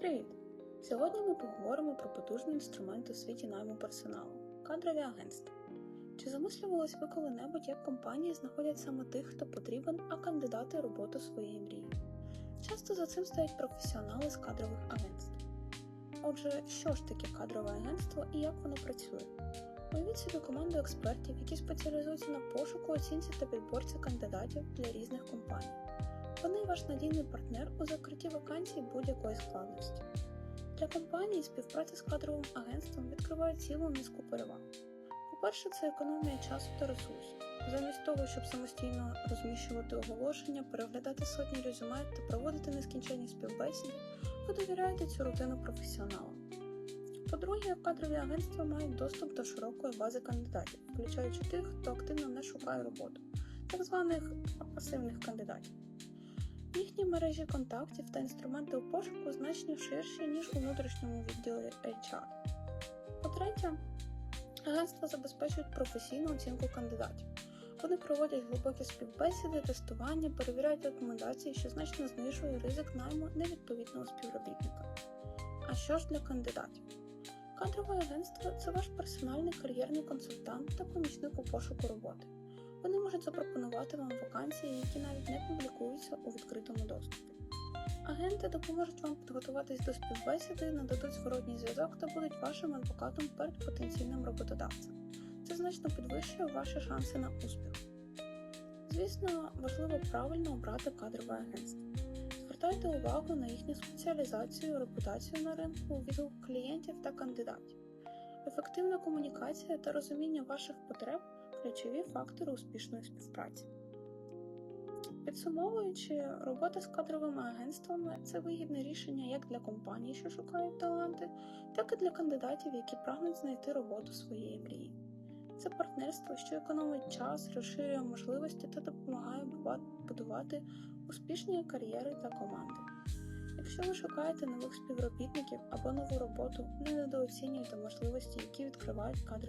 Привіт! Сьогодні ми поговоримо про потужний інструмент у світі найму персоналу кадрові агентства. Чи замислювались ви коли-небудь, як компанії знаходять саме тих, хто потрібен, а кандидати роботу своєї мрії? Часто за цим стоять професіонали з кадрових агентств. Отже, що ж таке кадрове агентство і як воно працює? Уявіть собі команду експертів, які спеціалізуються на пошуку, оцінці та підборці кандидатів для різних компаній. Вони ваш надійний партнер у закритті вакансій будь-якої складності. Для компанії співпраця з кадровим агентством відкриває цілу низку переваг. По-перше, це економія часу та ресурсів. Замість того, щоб самостійно розміщувати оголошення, переглядати сотні резюме та проводити нескінченні співбесіди, ви довіряєте цю рутину професіоналам. По-друге, кадрові агентства мають доступ до широкої бази кандидатів, включаючи тих, хто активно не шукає роботу, так званих пасивних кандидатів. Їхні мережі контактів та інструменти у пошуку значно ширші, ніж у внутрішньому відділі HR. По-третє, агентства забезпечують професійну оцінку кандидатів. Вони проводять глибокі співбесіди, тестування, перевіряють рекомендації, що значно знижує ризик найму невідповідного співробітника. А що ж для кандидатів? Кадрове агентство це ваш персональний кар'єрний консультант та помічник у пошуку роботи. Вони можуть запропонувати вам вакансії, які навіть не публікуються у відкритому доступі. Агенти допоможуть вам підготуватись до співбесіди, нададуть зворотній зв'язок та будуть вашим адвокатом перед потенційним роботодавцем. Це значно підвищує ваші шанси на успіх. Звісно, важливо правильно обрати кадрове агентство. Звертайте увагу на їхню спеціалізацію, репутацію на ринку, відгук клієнтів та кандидатів. Ефективна комунікація та розуміння ваших потреб ключові фактори успішної співпраці. Підсумовуючи, робота з кадровими агентствами це вигідне рішення як для компаній, що шукають таланти, так і для кандидатів, які прагнуть знайти роботу своєї мрії. Це партнерство, що економить час, розширює можливості та допомагає будувати успішні кар'єри та команди. Якщо ви шукаєте нових співробітників або нову роботу, не недооцінюйте можливості, які відкривають кадрові